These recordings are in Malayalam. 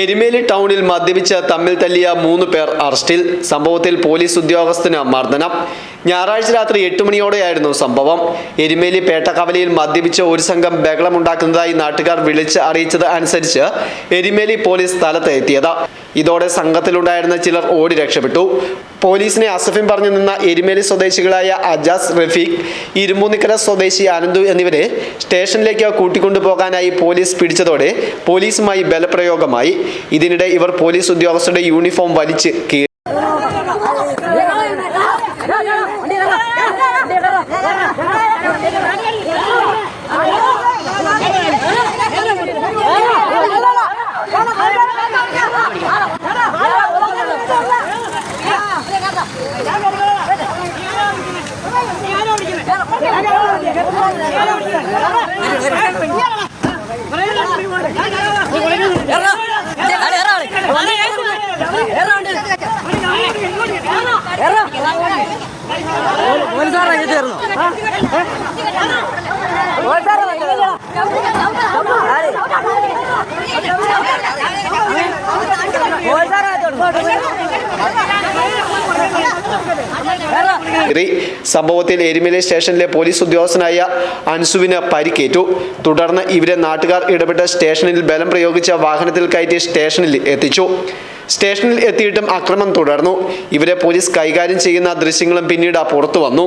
എരുമേലി ടൗണിൽ മദ്യപിച്ച് തമ്മിൽ തല്ലിയ മൂന്ന് പേർ അറസ്റ്റിൽ. സംഭവത്തിൽ പോലീസ് ഉദ്യോഗസ്ഥന് മർദ്ദനം. ഞായറാഴ്ച രാത്രി എട്ട് മണിയോടെയായിരുന്നു സംഭവം. എരുമേലി പേട്ടക്കവലയിൽ മദ്യപിച്ച് ഒരു സംഘം ബഹളമുണ്ടാക്കുന്നതായി നാട്ടുകാർ വിളിച്ച് അറിയിച്ചത് അനുസരിച്ച് എരുമേലി പോലീസ് സ്ഥലത്ത് എത്തിയത് ഇതോടെ സംഘത്തിലുണ്ടായിരുന്ന ചിലർ ഓടി രക്ഷപ്പെട്ടു. പോലീസിനെ അസഫിൻ പറഞ്ഞു നിന്ന എരുമേലി സ്വദേശികളായ അജാസ് റഫീഖ് ഇരുമ്പൂന്നിക്കര സ്വദേശി അനന്തു എന്നിവരെ സ്റ്റേഷനിലേക്ക് കൂട്ടിക്കൊണ്ടുപോകാനായി പോലീസ് പിടിച്ചതോടെ പോലീസുമായി ബലപ്രയോഗമായി. ഇതിനിടെ ഇവർ പോലീസ് ഉദ്യോഗസ്ഥരുടെ യൂണിഫോം വലിച്ച് കീഴ് പോലീസുകാരെ ചേർന്നു കീറി സംഭവത്തിൽ എരുമേലി സ്റ്റേഷനിലെ പോലീസ് ഉദ്യോഗസ്ഥനായ അൻസുവിന് പരിക്കേറ്റു. തുടർന്ന് ഇവരെ നാട്ടുകാർ ഇടപെട്ട സ്റ്റേഷനിൽ ബലം പ്രയോഗിച്ച വാഹനത്തിൽ കയറ്റി സ്റ്റേഷനിൽ എത്തിച്ചു. സ്റ്റേഷനിൽ എത്തിയിട്ടും അക്രമം തുടർന്നു. ഇവരെ പോലീസ് കൈകാര്യം ചെയ്യുന്ന ദൃശ്യങ്ങളും പിന്നീട് പുറത്തു വന്നു.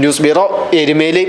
News bureau Erumeli.